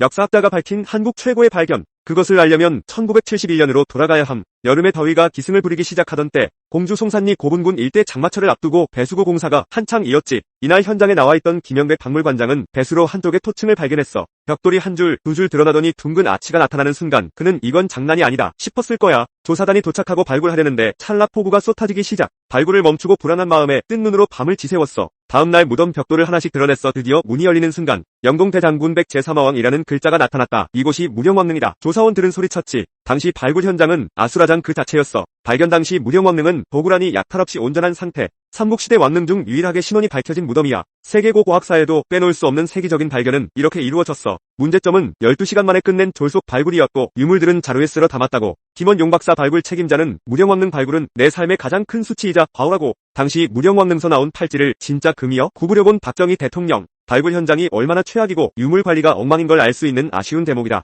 역사학자가 밝힌 한국 최고의 발견. 그것을 알려면 1971년으로 돌아가야 함. 여름의 더위가 기승을 부리기 시작하던 때 공주 송산리 고분군 일대 장마철을 앞두고 배수구 공사가 한창 이었지. 이날 현장에 나와 있던 김영백 박물관장은 배수로 한쪽에 토층을 발견했어. 벽돌이 한 줄, 두 줄 드러나더니 둥근 아치가 나타나는 순간 그는 이건 장난이 아니다 싶었을 거야. 조사단이 도착하고 발굴하려는데 찰나 폭우가 쏟아지기 시작. 발굴을 멈추고 불안한 마음에 뜬 눈으로 밤을 지새웠어. 다음날 무덤 벽돌을 하나씩 드러냈어 드디어 문이 열리는 순간 영동대장군 백 제3화왕이라는 글자가 나타났다. 이곳이 무령왕릉이다. 조사원들은 소리쳤지. 당시 발굴 현장은 아수라장 그 자체였어. 발견 당시 무령왕릉은 도구란이 약탈 없이 온전한 상태. 삼국시대 왕릉 중 유일하게 신원이 밝혀진 무덤이야. 세계고 고학사에도 빼놓을 수 없는 세계적인 발견은 이렇게 이루어졌어. 문제점은 12시간 만에 끝낸 졸속 발굴이었고 유물들은 자루에 쓸어 담았다고. 김원 용박사 발굴 책임자는 무령왕릉 발굴은 내 삶의 가장 큰 수치이자 과오라고. 당시 무령왕릉서 나온 팔찌를 진짜 금이여 구부려 본 박정희 대통령. 발굴 현장이 얼마나 최악이고 유물 관리가 엉망인 걸 알 수 있는 아쉬운 대목이다.